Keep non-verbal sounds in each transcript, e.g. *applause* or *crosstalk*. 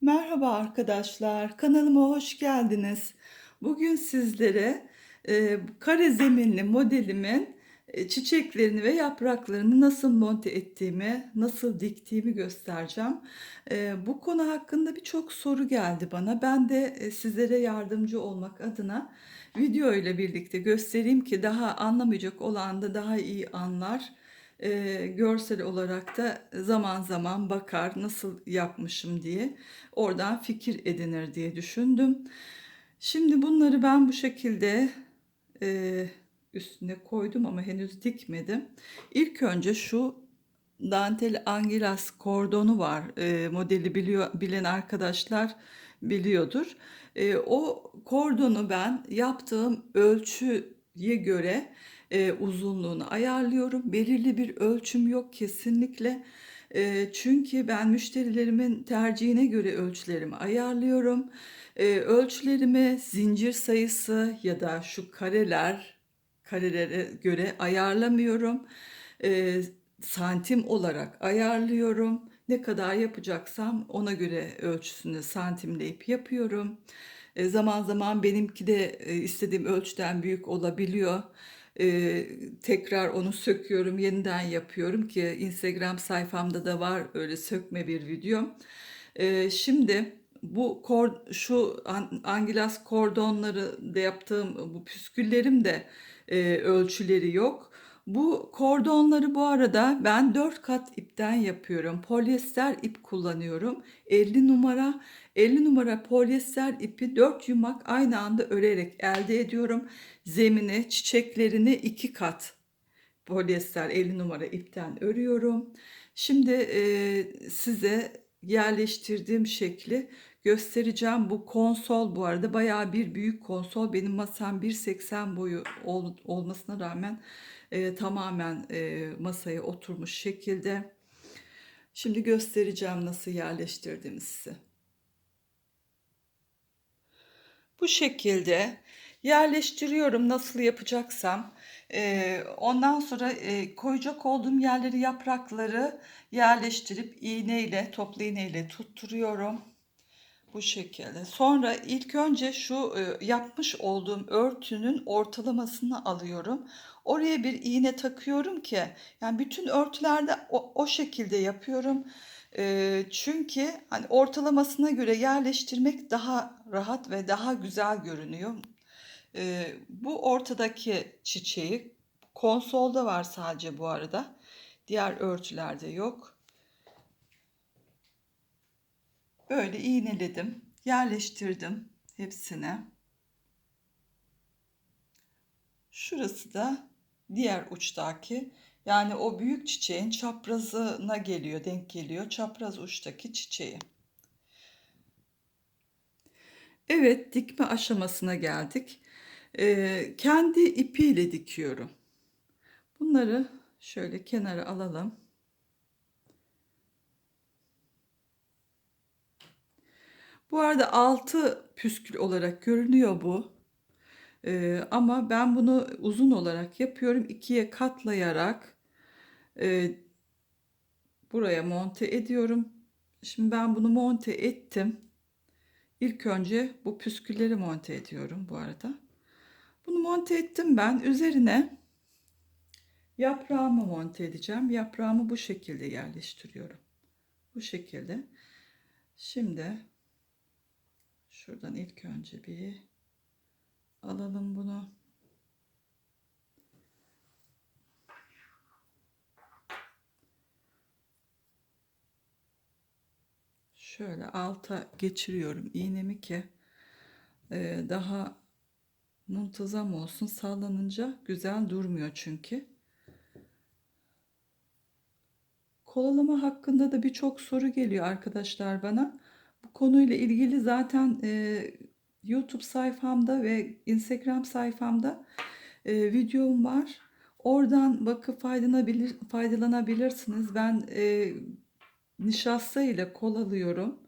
Merhaba arkadaşlar, kanalıma hoş geldiniz. Bugün sizlere e, kare zeminli modelimin e, çiçeklerini ve yapraklarını nasıl monte ettiğimi, nasıl diktiğimi göstereceğim. E, bu konu hakkında birçok soru geldi bana. Ben de e, sizlere yardımcı olmak adına video ile birlikte göstereyim ki daha anlamayacak olan da daha iyi anlar e, görsel olarak da zaman zaman bakar nasıl yapmışım diye oradan fikir edinir diye düşündüm. Şimdi bunları ben bu şekilde e, üstüne koydum ama henüz dikmedim. İlk önce şu dantel angilas kordonu var. E, modeli biliyor bilen arkadaşlar biliyordur. E, o kordonu ben yaptığım ölçüye göre e, uzunluğunu ayarlıyorum. Belirli bir ölçüm yok kesinlikle. E, çünkü ben müşterilerimin tercihine göre ölçülerimi ayarlıyorum. E, ölçülerimi zincir sayısı ya da şu kareler karelere göre ayarlamıyorum. E, santim olarak ayarlıyorum. Ne kadar yapacaksam ona göre ölçüsünü santimleyip yapıyorum. E, zaman zaman benimki de e, istediğim ölçüden büyük olabiliyor. E, tekrar onu söküyorum, yeniden yapıyorum ki Instagram sayfamda da var öyle sökme bir video. E, şimdi bu kor, şu an, angilas kordonları da yaptığım bu püsküllerim de e, ölçüleri yok. Bu kordonları bu arada ben 4 kat ipten yapıyorum. Polyester ip kullanıyorum. 50 numara 50 numara polyester ipi 4 yumak aynı anda örerek elde ediyorum. Zemini, çiçeklerini 2 kat polyester 50 numara ipten örüyorum. Şimdi e, size yerleştirdiğim şekli göstereceğim. Bu konsol bu arada bayağı bir büyük konsol. Benim masam 1.80 boyu ol, olmasına rağmen e, tamamen e, masaya oturmuş şekilde. Şimdi göstereceğim nasıl yerleştirdiğimi size. Bu şekilde yerleştiriyorum nasıl yapacaksam. E, ondan sonra e, koyacak olduğum yerleri yaprakları yerleştirip iğneyle toplu iğneyle tutturuyorum. Bu şekilde. Sonra ilk önce şu e, yapmış olduğum örtünün ortalamasını alıyorum. Oraya bir iğne takıyorum ki yani bütün örtülerde o, o şekilde yapıyorum. E, çünkü hani ortalamasına göre yerleştirmek daha rahat ve daha güzel görünüyor. E, bu ortadaki çiçeği konsolda var sadece bu arada. Diğer örtülerde yok. Böyle iğneledim, yerleştirdim hepsine. Şurası da diğer uçtaki yani o büyük çiçeğin çaprazına geliyor, denk geliyor. Çapraz uçtaki çiçeği. Evet, dikme aşamasına geldik. Ee, kendi ipiyle dikiyorum. Bunları şöyle kenara alalım. Bu arada 6 püskül olarak görünüyor bu. Ee, ama ben bunu uzun olarak yapıyorum. ikiye katlayarak e, buraya monte ediyorum. Şimdi ben bunu monte ettim. İlk önce bu püskülleri monte ediyorum bu arada. Bunu monte ettim ben. Üzerine yaprağımı monte edeceğim. Yaprağımı bu şekilde yerleştiriyorum. Bu şekilde. Şimdi Şuradan ilk önce bir alalım bunu. Şöyle alta geçiriyorum iğnemi ki e, daha muntazam olsun. Sallanınca güzel durmuyor çünkü. Kolalama hakkında da birçok soru geliyor arkadaşlar bana. Bu konuyla ilgili zaten e, YouTube sayfamda ve Instagram sayfamda e, videom var. Oradan bakıp faydalanabilir, faydalanabilirsiniz. Ben e, nişasta ile kolalıyorum.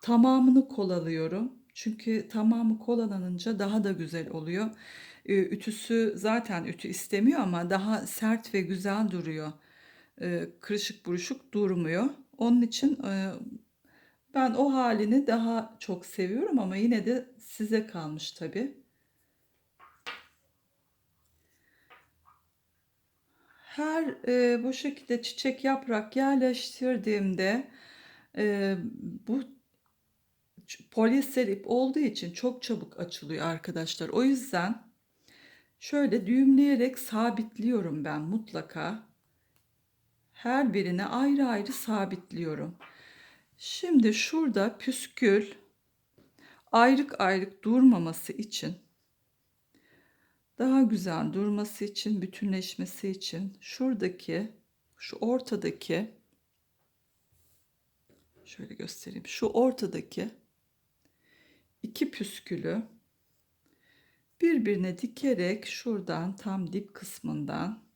Tamamını kolalıyorum. Çünkü tamamı kolalanınca daha da güzel oluyor. E, ütüsü zaten ütü istemiyor ama daha sert ve güzel duruyor. E, kırışık buruşuk durmuyor. Onun için e, Ben o halini daha çok seviyorum ama yine de size kalmış tabii. Her e, bu şekilde çiçek yaprak yerleştirdiğimde e, bu polyester ip olduğu için çok çabuk açılıyor arkadaşlar. O yüzden şöyle düğümleyerek sabitliyorum ben mutlaka. Her birine ayrı ayrı sabitliyorum. Şimdi şurada püskül ayrık ayrık durmaması için daha güzel durması için, bütünleşmesi için şuradaki şu ortadaki şöyle göstereyim. Şu ortadaki iki püskülü birbirine dikerek şuradan tam dip kısmından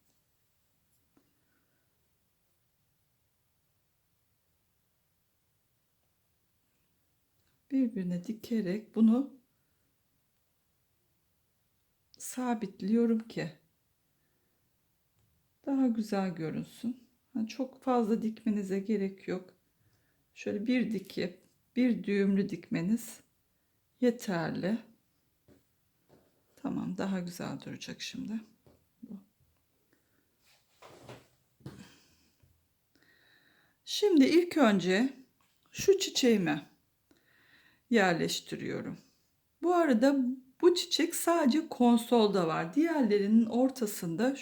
birbirine dikerek bunu sabitliyorum ki daha güzel görünsün. Yani çok fazla dikmenize gerek yok. Şöyle bir dikip bir düğümlü dikmeniz yeterli. Tamam daha güzel duracak şimdi. Şimdi ilk önce şu çiçeğimi yerleştiriyorum. Bu arada bu çiçek sadece konsolda var. Diğerlerinin ortasında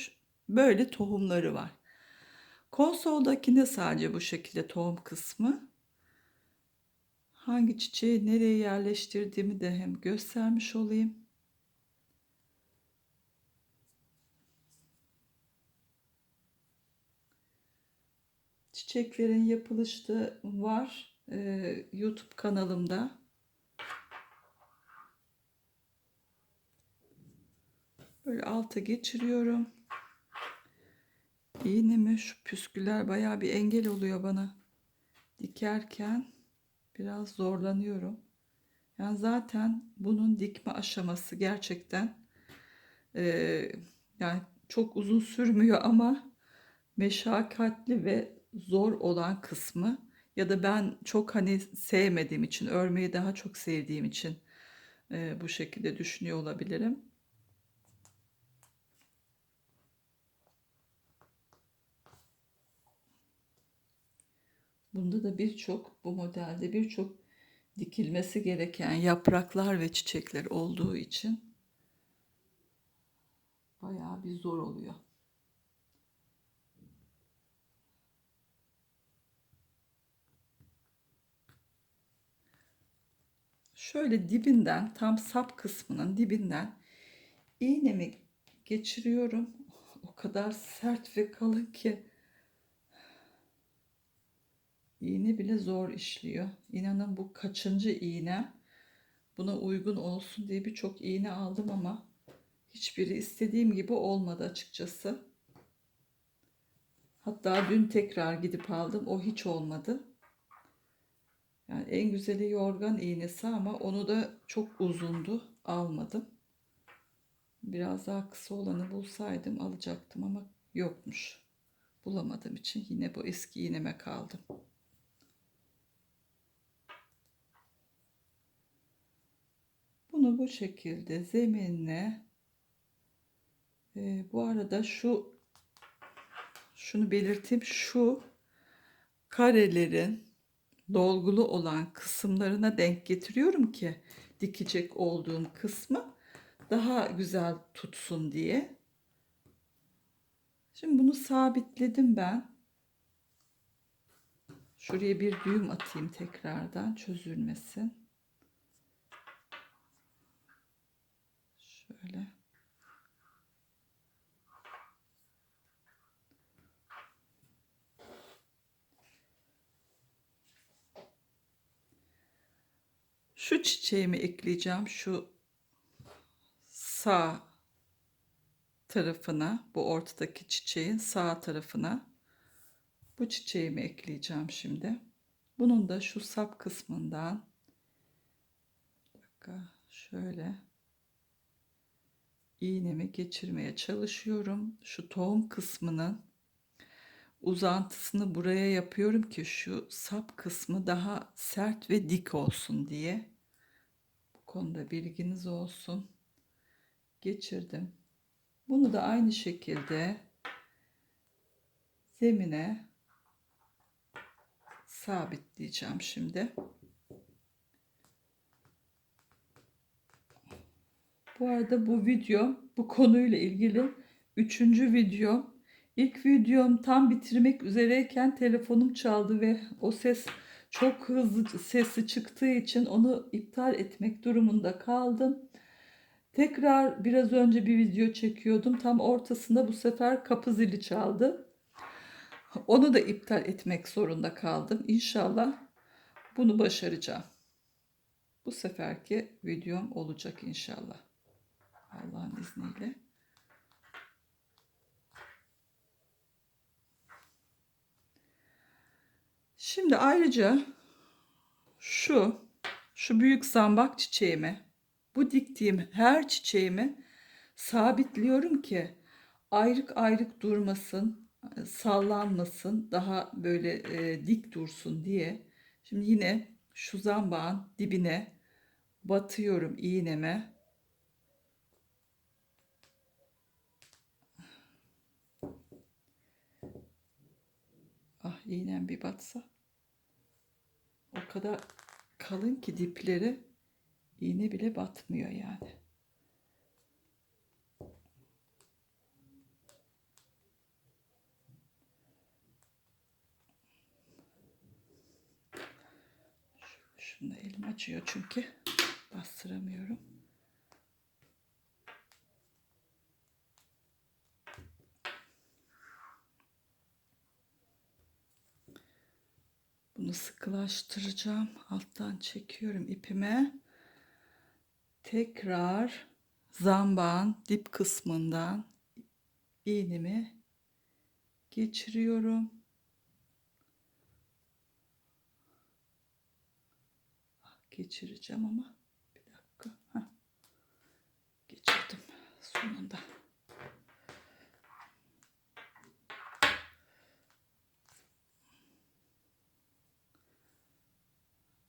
böyle tohumları var. Konsoldakinde sadece bu şekilde tohum kısmı. Hangi çiçeği nereye yerleştirdiğimi de hem göstermiş olayım. Çiçeklerin yapılışı var e, YouTube kanalımda. Böyle alta geçiriyorum. İğnemi şu püsküller bayağı bir engel oluyor bana. Dikerken biraz zorlanıyorum. Yani zaten bunun dikme aşaması gerçekten eee, yani çok uzun sürmüyor *laughs* ama meşakkatli ve zor olan kısmı ya da ben çok hani sevmediğim için örmeyi daha çok sevdiğim için eee, bu şekilde düşünüyor olabilirim. Bunda da birçok bu modelde birçok dikilmesi gereken yapraklar ve çiçekler olduğu için bayağı bir zor oluyor. Şöyle dibinden tam sap kısmının dibinden iğnemi geçiriyorum. O kadar sert ve kalın ki iğne bile zor işliyor. İnanın bu kaçıncı iğne. Buna uygun olsun diye birçok iğne aldım ama hiçbiri istediğim gibi olmadı açıkçası. Hatta dün tekrar gidip aldım. O hiç olmadı. Yani en güzeli yorgan iğnesi ama onu da çok uzundu. Almadım. Biraz daha kısa olanı bulsaydım alacaktım ama yokmuş. Bulamadığım için yine bu eski iğneme kaldım. Bunu bu şekilde zeminle e, bu arada şu şunu belirteyim şu karelerin dolgulu olan kısımlarına denk getiriyorum ki dikecek olduğum kısmı daha güzel tutsun diye. Şimdi bunu sabitledim ben. Şuraya bir düğüm atayım tekrardan çözülmesin. Şöyle. Şu çiçeğimi ekleyeceğim şu sağ tarafına, bu ortadaki çiçeğin sağ tarafına bu çiçeğimi ekleyeceğim şimdi. Bunun da şu sap kısmından dakika şöyle iğnemi geçirmeye çalışıyorum. Şu tohum kısmının uzantısını buraya yapıyorum ki şu sap kısmı daha sert ve dik olsun diye. Bu konuda bilginiz olsun. Geçirdim. Bunu da aynı şekilde zemine sabitleyeceğim şimdi. Bu arada bu video bu konuyla ilgili üçüncü video. İlk videom tam bitirmek üzereyken telefonum çaldı ve o ses çok hızlı sesi çıktığı için onu iptal etmek durumunda kaldım. Tekrar biraz önce bir video çekiyordum. Tam ortasında bu sefer kapı zili çaldı. Onu da iptal etmek zorunda kaldım. İnşallah bunu başaracağım. Bu seferki videom olacak inşallah. Allah'ın izniyle. Şimdi ayrıca şu şu büyük zambak çiçeğimi bu diktiğim her çiçeğimi sabitliyorum ki ayrık ayrık durmasın, sallanmasın, daha böyle e, dik dursun diye. Şimdi yine şu zambağın dibine batıyorum iğneme. Ah iğnem bir batsa. O kadar kalın ki dipleri iğne bile batmıyor yani. Şunu elim acıyor çünkü bastıramıyorum. Bunu sıkılaştıracağım. Alttan çekiyorum ipime. Tekrar zambağın dip kısmından iğnemi geçiriyorum. Ah, Geçireceğim ama bir dakika. Heh. Geçirdim sonunda.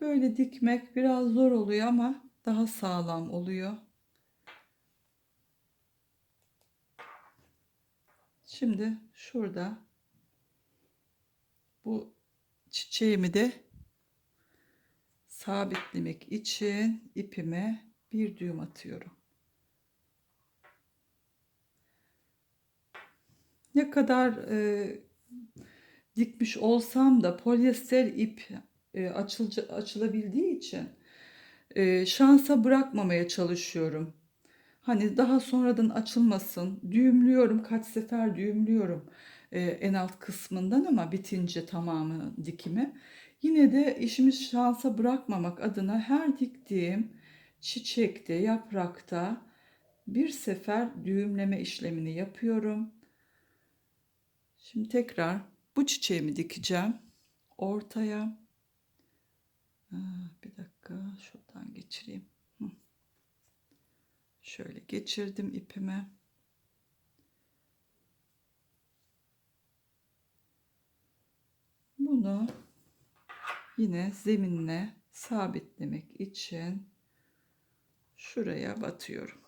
Böyle dikmek biraz zor oluyor ama daha sağlam oluyor. Şimdi şurada bu çiçeğimi de sabitlemek için ipime bir düğüm atıyorum. Ne kadar e, dikmiş olsam da polyester ip e, açılabildiği için e, şansa bırakmamaya çalışıyorum. Hani daha sonradan açılmasın. Düğümlüyorum, kaç sefer düğümlüyorum e, en alt kısmından ama bitince tamamı dikimi. Yine de işimi şansa bırakmamak adına her diktiğim çiçekte, yaprakta bir sefer düğümleme işlemini yapıyorum. Şimdi tekrar bu çiçeğimi dikeceğim ortaya. Bir dakika şuradan geçireyim. Şöyle geçirdim ipime. Bunu yine zeminle sabitlemek için şuraya batıyorum.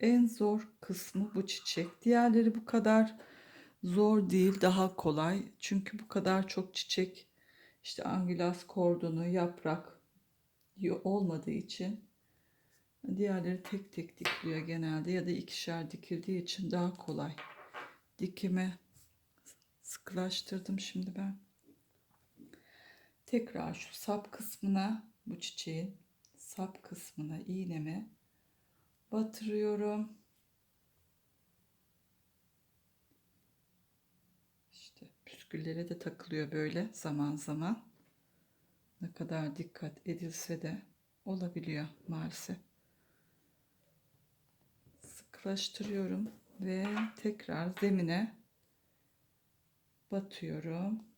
En zor kısmı bu çiçek. Diğerleri bu kadar zor değil, daha kolay. Çünkü bu kadar çok çiçek, işte angülas kordonu, yaprak olmadığı için diğerleri tek tek dikiliyor genelde ya da ikişer dikildiği için daha kolay. Dikime sıkılaştırdım şimdi ben. Tekrar şu sap kısmına bu çiçeğin sap kısmına iğnemi batırıyorum. İşte püsküllere de takılıyor böyle zaman zaman. Ne kadar dikkat edilse de olabiliyor maalesef. Sıklaştırıyorum ve tekrar zemine batıyorum.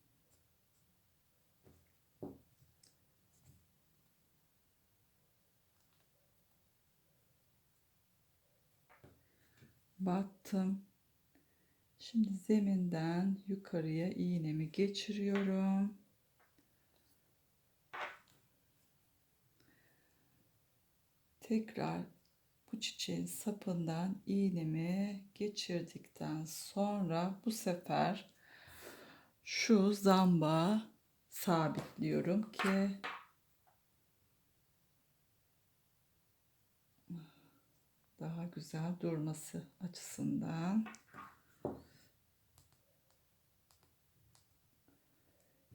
Battım. Şimdi zeminden yukarıya iğnemi geçiriyorum. Tekrar bu çiçeğin sapından iğnemi geçirdikten sonra bu sefer şu zamba sabitliyorum ki daha güzel durması açısından.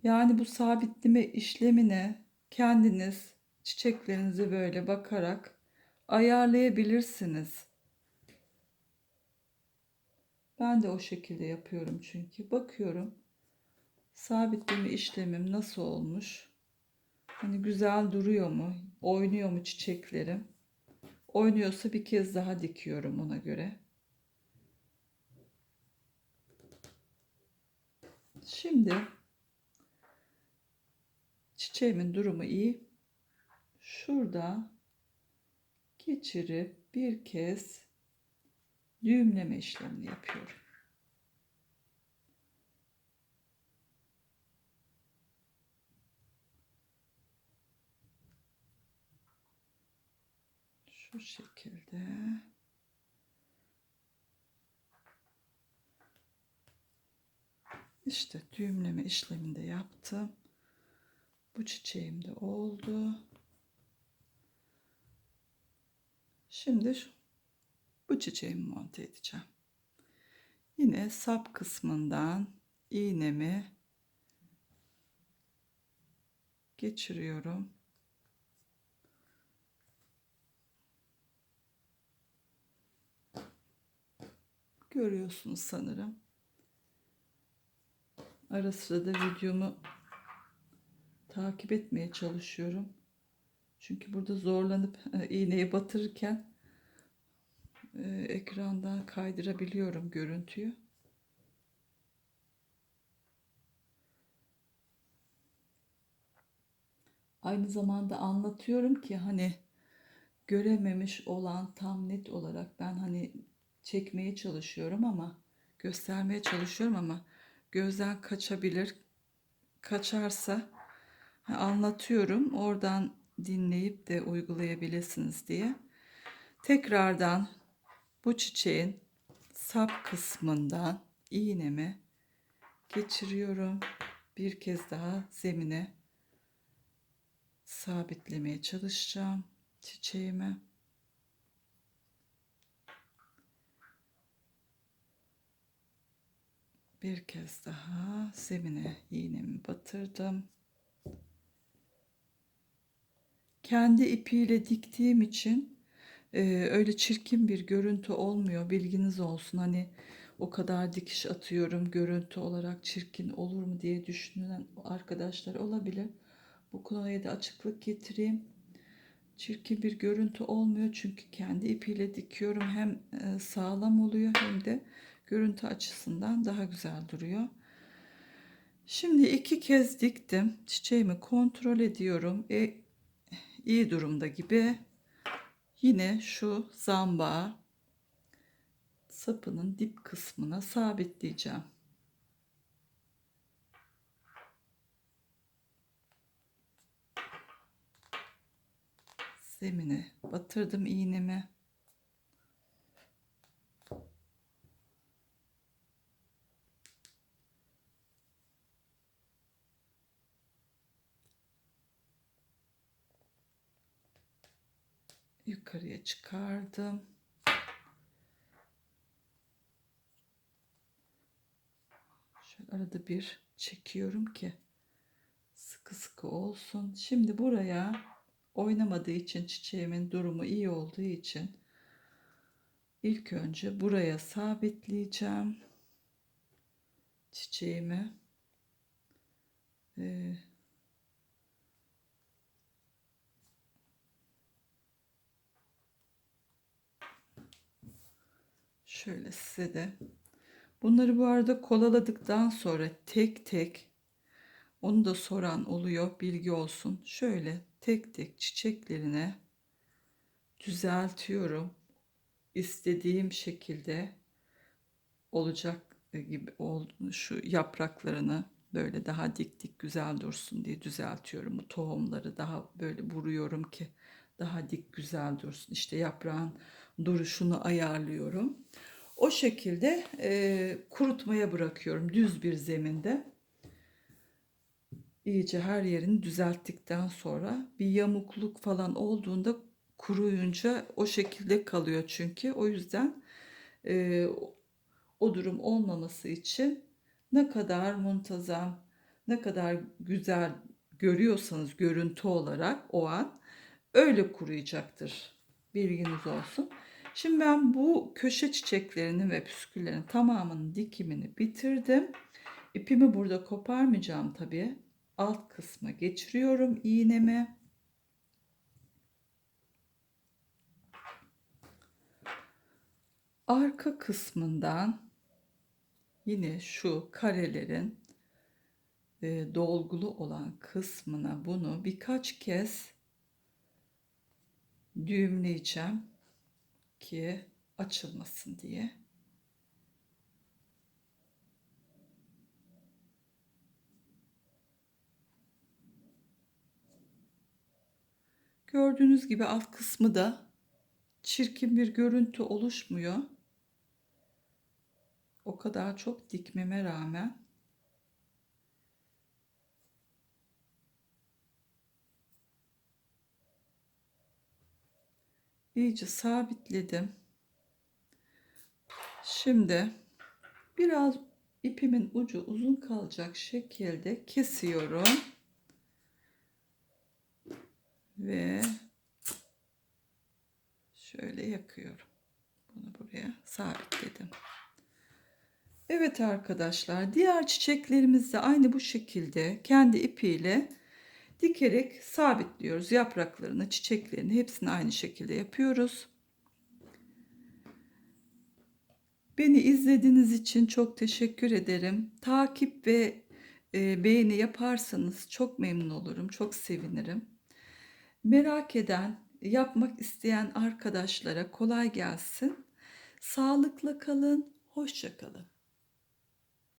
Yani bu sabitleme işlemine kendiniz çiçeklerinizi böyle bakarak ayarlayabilirsiniz. Ben de o şekilde yapıyorum çünkü bakıyorum sabitleme işlemim nasıl olmuş? Hani güzel duruyor mu? Oynuyor mu çiçeklerim? Oynuyorsa bir kez daha dikiyorum ona göre. Şimdi çiçeğimin durumu iyi. Şurada geçirip bir kez düğümleme işlemini yapıyorum. Şu şekilde. İşte düğümleme işlemini de yaptım. Bu çiçeğim de oldu. Şimdi şu, bu çiçeğimi monte edeceğim. Yine sap kısmından iğnemi geçiriyorum. Görüyorsunuz sanırım. Ara sıra da videomu takip etmeye çalışıyorum. Çünkü burada zorlanıp e, iğneyi batırırken e, ekrandan kaydırabiliyorum görüntüyü. Aynı zamanda anlatıyorum ki hani görememiş olan tam net olarak ben hani çekmeye çalışıyorum ama göstermeye çalışıyorum ama gözden kaçabilir. Kaçarsa anlatıyorum. Oradan dinleyip de uygulayabilirsiniz diye. Tekrardan bu çiçeğin sap kısmından iğnemi geçiriyorum. Bir kez daha zemine sabitlemeye çalışacağım çiçeğimi. Bir kez daha zemine iğnemi batırdım. Kendi ipiyle diktiğim için e, öyle çirkin bir görüntü olmuyor. Bilginiz olsun. Hani o kadar dikiş atıyorum görüntü olarak çirkin olur mu diye düşünen arkadaşlar olabilir. Bu konuya da açıklık getireyim. Çirkin bir görüntü olmuyor çünkü kendi ipiyle dikiyorum. Hem e, sağlam oluyor hem de görüntü açısından daha güzel duruyor. Şimdi iki kez diktim. Çiçeğimi kontrol ediyorum. E, iyi durumda gibi. Yine şu zamba sapının dip kısmına sabitleyeceğim. Zemine batırdım iğnemi. Yukarıya çıkardım. Şöyle arada bir çekiyorum ki sıkı sıkı olsun. Şimdi buraya oynamadığı için çiçeğimin durumu iyi olduğu için ilk önce buraya sabitleyeceğim çiçeğimi. Ee, Şöyle size de. Bunları bu arada kolaladıktan sonra tek tek onu da soran oluyor bilgi olsun. Şöyle tek tek çiçeklerine düzeltiyorum. istediğim şekilde olacak gibi olduğunu şu yapraklarını böyle daha dik dik güzel dursun diye düzeltiyorum. Bu tohumları daha böyle vuruyorum ki daha dik güzel dursun. İşte yaprağın duruşunu ayarlıyorum. O şekilde e, kurutmaya bırakıyorum düz bir zeminde. İyice her yerini düzelttikten sonra bir yamukluk falan olduğunda kuruyunca o şekilde kalıyor çünkü. O yüzden e, o durum olmaması için ne kadar muntazam, ne kadar güzel görüyorsanız görüntü olarak o an öyle kuruyacaktır. Bilginiz olsun. Şimdi ben bu köşe çiçeklerinin ve püsküllerin tamamının dikimini bitirdim. İpimi burada koparmayacağım tabii. Alt kısma geçiriyorum iğnemi. Arka kısmından yine şu karelerin e, dolgulu olan kısmına bunu birkaç kez düğümleyeceğim ki açılmasın diye. Gördüğünüz gibi alt kısmı da çirkin bir görüntü oluşmuyor. O kadar çok dikmeme rağmen iyice sabitledim. Şimdi biraz ipimin ucu uzun kalacak şekilde kesiyorum. Ve şöyle yakıyorum. Bunu buraya sabitledim. Evet arkadaşlar diğer çiçeklerimiz de aynı bu şekilde kendi ipiyle dikerek sabitliyoruz. Yapraklarını, çiçeklerini hepsini aynı şekilde yapıyoruz. Beni izlediğiniz için çok teşekkür ederim. Takip ve e, beğeni yaparsanız çok memnun olurum, çok sevinirim. Merak eden, yapmak isteyen arkadaşlara kolay gelsin. Sağlıkla kalın, hoşça kalın.